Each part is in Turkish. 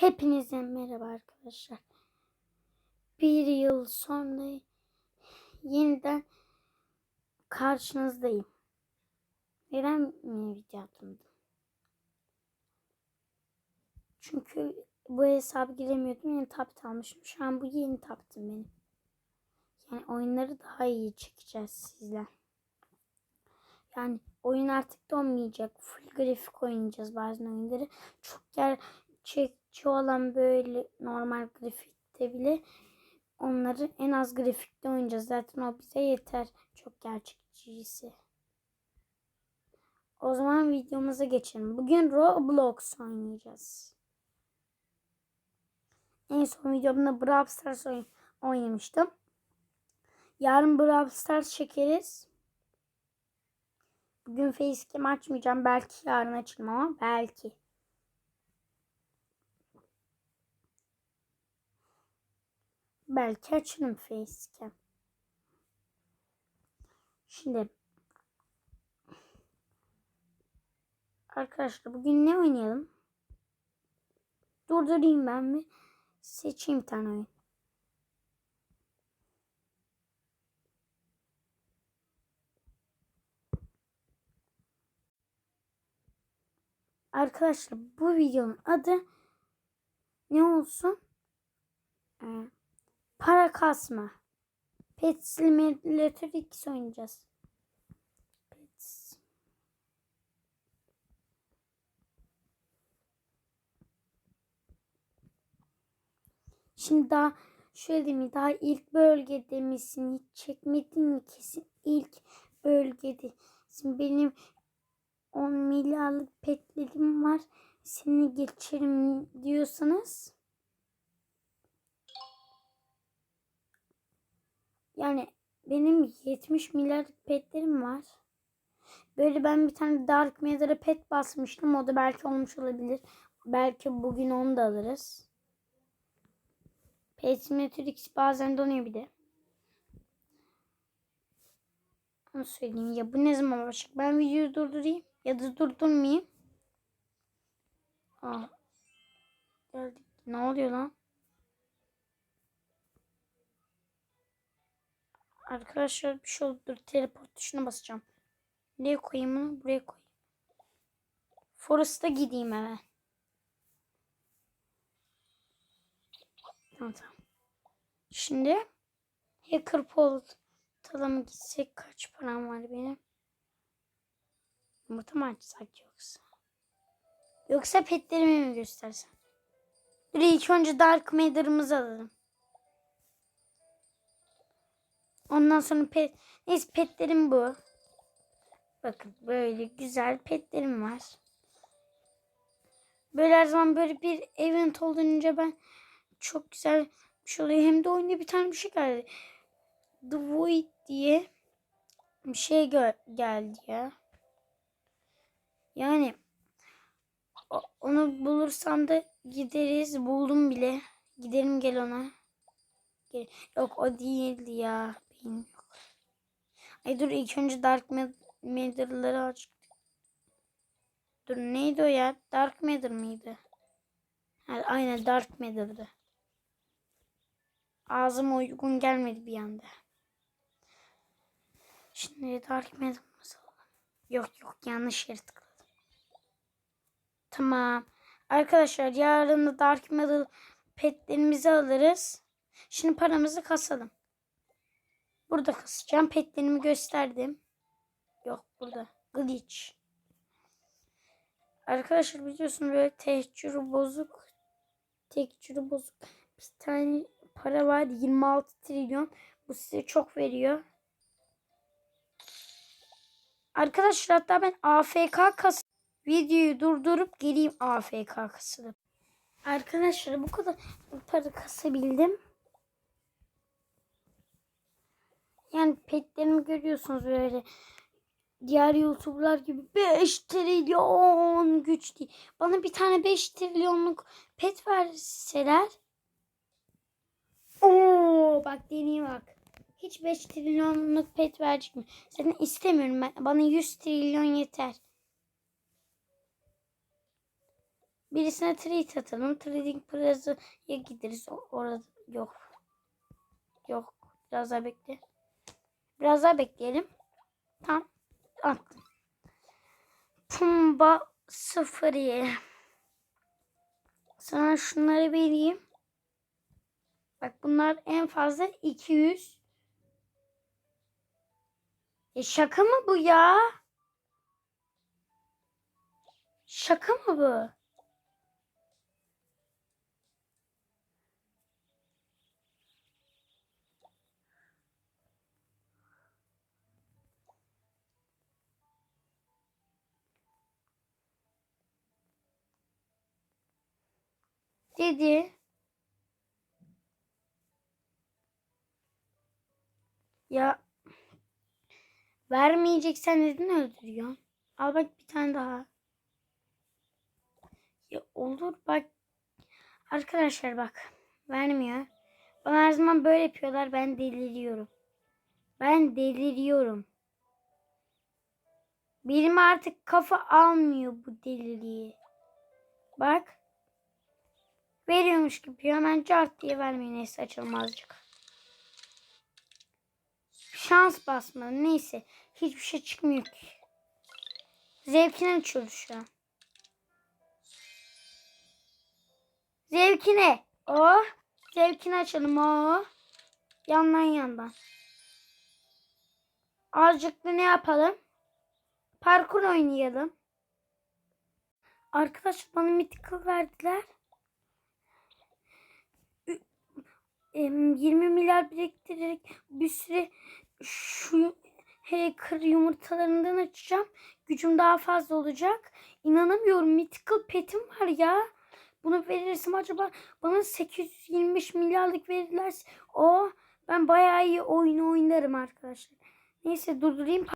Hepinize merhaba arkadaşlar. Bir yıl sonra yeniden karşınızdayım. Neden mi video atmadım? Çünkü bu hesabı giremiyordum. Yeni tablet almışım. Şu an bu yeni tabletim benim. Yani oyunları daha iyi çekeceğiz sizler. Yani oyun artık donmayacak. Full grafik oynayacağız bazen oyunları. Çok gerçekçi olan böyle normal grafikte bile onları en az grafikte oynayacağız. Zaten o bize yeter. Çok gerçekçiyse. O zaman videomuza geçelim. Bugün Roblox oynayacağız. En son videomda Brawl Stars oyn oynamıştım. Yarın Brawl Stars çekeriz. Bugün facecam açmayacağım. Belki yarın açarım ama belki. Belki açarım facecam. Şimdi Arkadaşlar bugün ne oynayalım? Durdurayım ben mi? Seçeyim tane oyun. Arkadaşlar bu videonun adı ne olsun? Ee, para kasma. Pet Simulator 2 oynayacağız. Pet. Şimdi daha şöyle diyeyim daha ilk bölgede misin? Hiç çekmedin mi kesin? ilk bölgede. Şimdi benim 10 milyarlık petlerim var. Seni geçerim diyorsanız yani benim 70 milyarlık petlerim var. Böyle ben bir tane Dark Matter'a pet basmıştım. O da belki olmuş olabilir. Belki bugün onu da alırız. Pet Matrix bazen donuyor bir de. Onu söyleyeyim. Ya bu ne zaman başlayacak? Ben videoyu durdurayım. Ya da durdurmayayım. Aa. Geldik. Ne oluyor lan? Arkadaşlar bir şey oldu. Teleport tuşuna basacağım. Nereye koyayım bunu? Buraya koyayım. Forest'a gideyim hemen. Tamam tamam. Şimdi Hacker Portal'a mı gitsek kaç param var benim? Yumurta mı açsak yoksa? Yoksa petlerimi mi göstersem? Dur ilk önce Dark Matter'ımızı alalım. Ondan sonra pet... Neyse petlerim bu. Bakın böyle güzel petlerim var. Böyle her zaman böyle bir event olduğunca ben çok güzel bir şey oluyor. Hem de oyunda bir tane bir şey geldi. The Void diye bir şey geldi ya. Yani onu bulursam da gideriz. Buldum bile. Gidelim gel ona. Yok o değildi ya. Yok. Ay dur ilk önce Dark Matter'ları aç. Dur neydi o ya? Dark Matter mıydı? Ha, aynen Dark Matter'dı. Ağzıma uygun gelmedi bir anda. Şimdi Dark Matter'ımızı alalım. Yok yok yanlış yere tıkladım. Tamam. Arkadaşlar yarın da Dark Matter petlerimizi alırız. Şimdi paramızı kasalım. Burada kasacağım. Petlerimi gösterdim. Yok burada. Glitch. Arkadaşlar biliyorsunuz böyle tehcürü bozuk. Tehcürü bozuk. Bir tane para var. 26 trilyon. Bu size çok veriyor. Arkadaşlar hatta ben AFK kas videoyu durdurup geleyim AFK kasılıp. Arkadaşlar bu kadar para kasabildim. Yani petlerimi görüyorsunuz böyle. Diğer YouTuber'lar gibi 5 trilyon güç değil. Bana bir tane 5 trilyonluk pet verseler. Oo bak deneyim bak. Hiç 5 trilyonluk pet verecek mi? Zaten istemiyorum ben. Bana 100 trilyon yeter. Birisine treat atalım. Trading Plaza'ya gideriz. Orada yok. Yok. Biraz daha bekle. Biraz daha bekleyelim. Tamam. Attım. Pumba sıfır ye. Sana şunları vereyim. Bak bunlar en fazla 200. E şaka mı bu ya? Şaka mı bu? Dedi. Ya vermeyeceksen neden öldürüyorsun? Al bak bir tane daha. Ya olur bak. Arkadaşlar bak. Vermiyor. Bana her zaman böyle yapıyorlar. Ben deliriyorum. Ben deliriyorum. Benim artık kafa almıyor bu deliliği. Bak. Veriyormuş gibi hemen cart diye vermeyin. Neyse açalım. Şans basmadı. Neyse. Hiçbir şey çıkmıyor ki. Zevkine açıyoruz şu an. Zevkine. Oh. Zevkini açalım. Oh. Yandan yandan. Azıcık da ne yapalım? Parkur oynayalım. Arkadaşlar bana mythical verdiler. 20 milyar biriktirerek bir süre şu hacker yumurtalarından açacağım. Gücüm daha fazla olacak. İnanamıyorum. Mythical petim var ya. Bunu verirsem acaba bana 825 milyarlık verirlerse o ben bayağı iyi oyun oynarım arkadaşlar. Neyse durdurayım.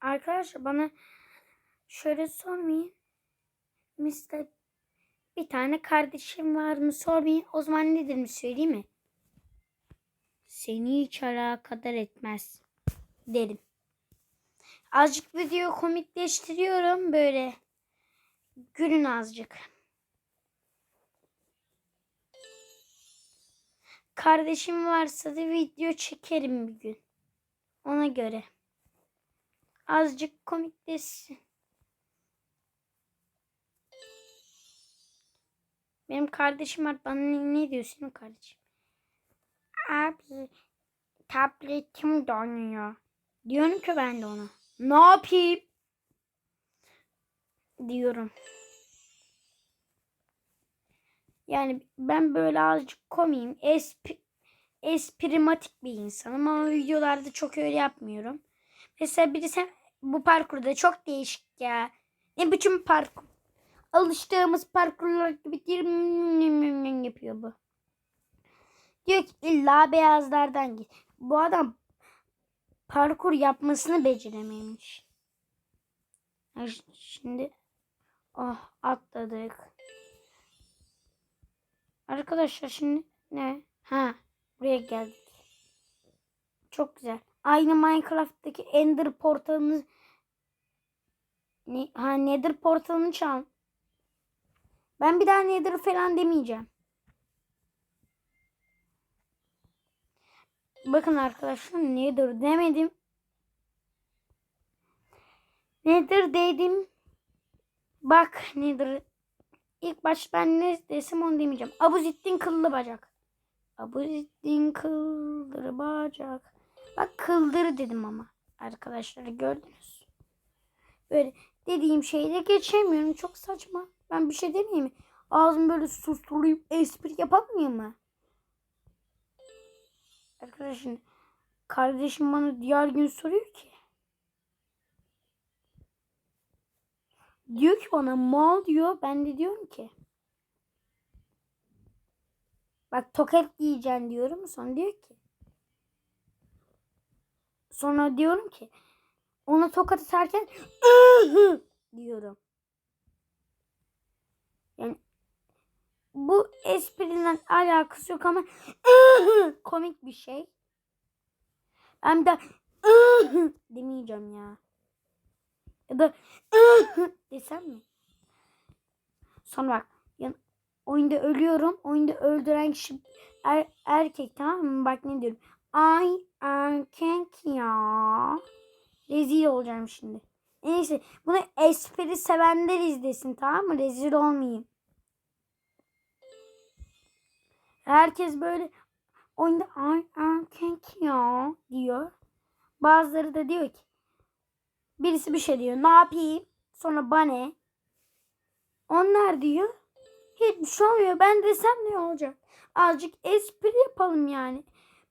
Arkadaşlar bana şöyle sormayın. Mister bir tane kardeşim var mı sormayın. O zaman nedir mi söyleyeyim mi? Seni hiç alakadar etmez derim. Azıcık video komikleştiriyorum böyle. Gülün azıcık. Kardeşim varsa da video çekerim bir gün. Ona göre. Azıcık komikleşsin. Benim kardeşim var. Bana ne, diyor senin kardeşim? Abi tabletim donuyor. Diyorum ki ben de ona. Ne yapayım? Diyorum. Yani ben böyle azıcık komiyim. Espri, esprimatik bir insanım ama videolarda çok öyle yapmıyorum. Mesela birisi bu parkurda çok değişik ya. Ne biçim parkur? Alıştığımız parkurlar gibi değil yapıyor bu. Diyor ki illa beyazlardan git. Bu adam parkur yapmasını becerememiş. Şimdi oh atladık. Arkadaşlar şimdi ne? Ha buraya geldik. Çok güzel. Aynı Minecraft'taki Ender portalını ne, ha Nether portalını çal. Ben bir daha Nether falan demeyeceğim. Bakın arkadaşlar Nether demedim. Nether dedim. Bak Nether. İlk baş ben ne desem onu demeyeceğim. Abuzittin kıllı bacak. Abuzittin kıldır bacak. Bak kıldır dedim ama. Arkadaşlar gördünüz. Böyle dediğim şeyle geçemiyorum. Çok saçma. Ben bir şey demeyeyim mi? Ağzımı böyle susturayım. Espri yapamıyor mu? Arkadaşım kardeşim bana diğer gün soruyor ki. Diyor ki bana mal diyor. Ben de diyorum ki. Bak tokat giyeceksin diyorum. Sonra diyor ki. Sonra diyorum ki. Ona tokat atarken diyorum. Yani bu espriden alakası yok ama komik bir şey. Ben de demeyeceğim ya. Ya da desem mi? Sonra bak yan- oyunda ölüyorum. Oyunda öldüren kişi er- erkek tamam mı? Bak ne diyorum. Ay erkek ya. Rezil olacağım şimdi. Neyse bunu espri sevenler izlesin tamam mı? Rezil olmayayım. Herkes böyle oyunda ay erkek ya diyor. Bazıları da diyor ki birisi bir şey diyor. Ne yapayım? Sonra bana. Onlar diyor. Hiçbir şey olmuyor. Ben desem ne olacak? Azıcık espri yapalım yani.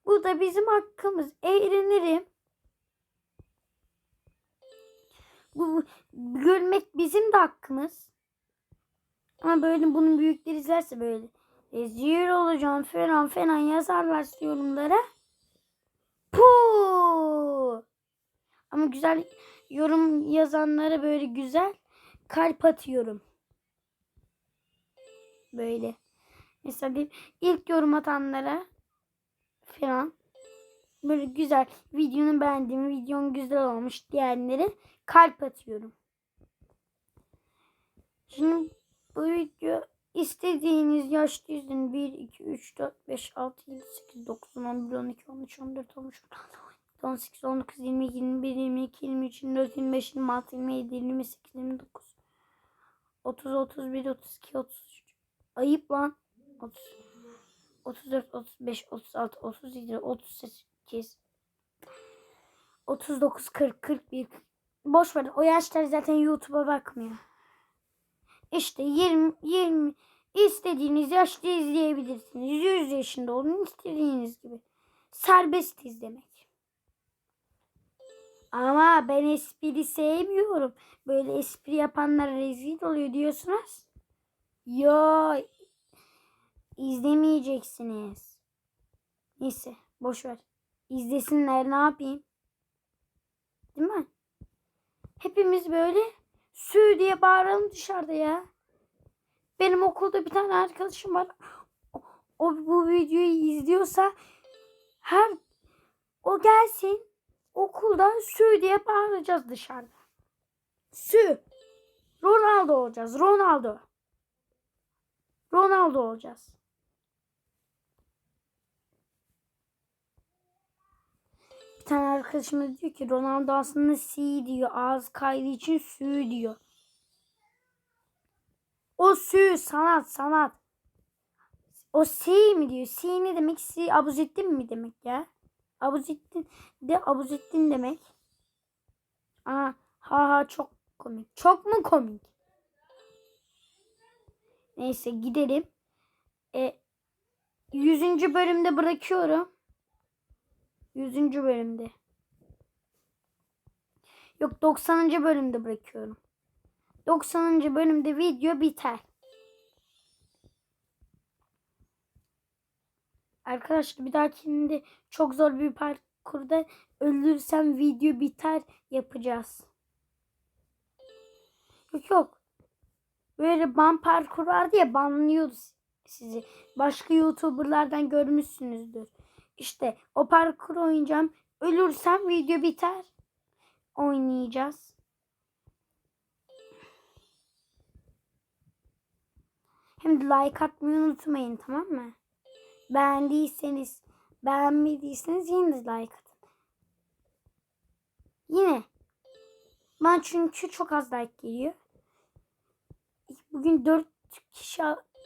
Bu da bizim hakkımız. Eğlenirim. Gülmek bizim de hakkımız. Ama böyle bunun büyükleri izlerse böyle rezil olacağım falan falan yazarlar yorumlara. Puh! Ama güzel yorum yazanlara böyle güzel kalp atıyorum. Böyle. Mesela bir ilk yorum atanlara falan böyle güzel videonu beğendim videon güzel olmuş diyenlere kalp atıyorum. Şimdi bu video istediğiniz yaşta izleyin. 1, 2, 3, 4, 5, 6, 7, 8, 9, 10, 11, 12, 13, 14, 15, 16, 18, 19, 20, 21, 22, 23, 24, 25, 26, 27, 28, 29, 30, 31, 32, 33. Ayıp lan. 30, 34, 35, 36, 37, 38, 39, 40, 41. Boş ver. O yaşlar zaten YouTube'a bakmıyor. İşte 20, 20 istediğiniz yaşta izleyebilirsiniz. 100 yaşında olun istediğiniz gibi. Serbest izlemek. Ama ben espri sevmiyorum. Böyle espri yapanlar rezil oluyor diyorsunuz. Yo izlemeyeceksiniz. Neyse boş ver. İzlesinler ne yapayım? Değil mi? Hepimiz böyle sü diye bağıralım dışarıda ya. Benim okulda bir tane arkadaşım var. O, o bu videoyu izliyorsa her o gelsin okulda sü diye bağıracağız dışarıda. Sü. Ronaldo olacağız. Ronaldo. Ronaldo olacağız. Tane arkadaşım da diyor ki Ronaldo aslında si diyor. Ağız kaydı için sü diyor. O sü sanat sanat. O si mi diyor? Si ne demek? Si Abuzettin mi demek ya? Abuzettin de Abuzettin demek. Aa, ha ha çok komik. Çok mu komik? Neyse gidelim. E, 100. bölümde bırakıyorum. 100. bölümde. Yok 90. bölümde bırakıyorum. 90. bölümde video biter. Arkadaşlar bir dahakinde çok zor bir parkurda ölürsem video biter yapacağız. Yok yok. Böyle ban parkur vardı ya banlıyordu sizi. Başka youtuberlardan görmüşsünüzdür. İşte o parkur oynayacağım. Ölürsem video biter. Oynayacağız. Hem de like atmayı unutmayın tamam mı? Beğendiyseniz, beğenmediyseniz yine de like atın. Yine. Ben çünkü çok az like geliyor. Bugün 4 kişi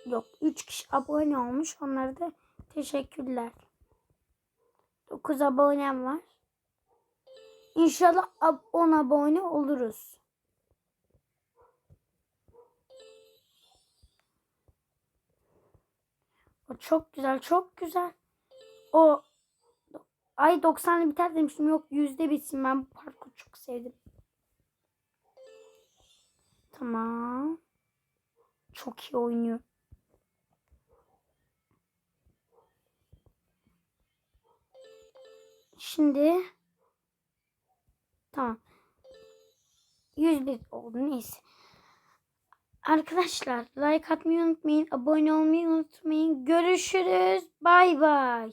yok 3 kişi abone olmuş. Onlara da teşekkürler. 9 abonem var. İnşallah 10 abone oluruz. O çok güzel, çok güzel. O ay 90'lı biter demiştim. Yok yüzde bitsin. Ben bu parkuru çok sevdim. Tamam. Çok iyi oynuyor. Şimdi tamam. 101 oldu neyse. Arkadaşlar like atmayı unutmayın. Abone olmayı unutmayın. Görüşürüz. Bay bay.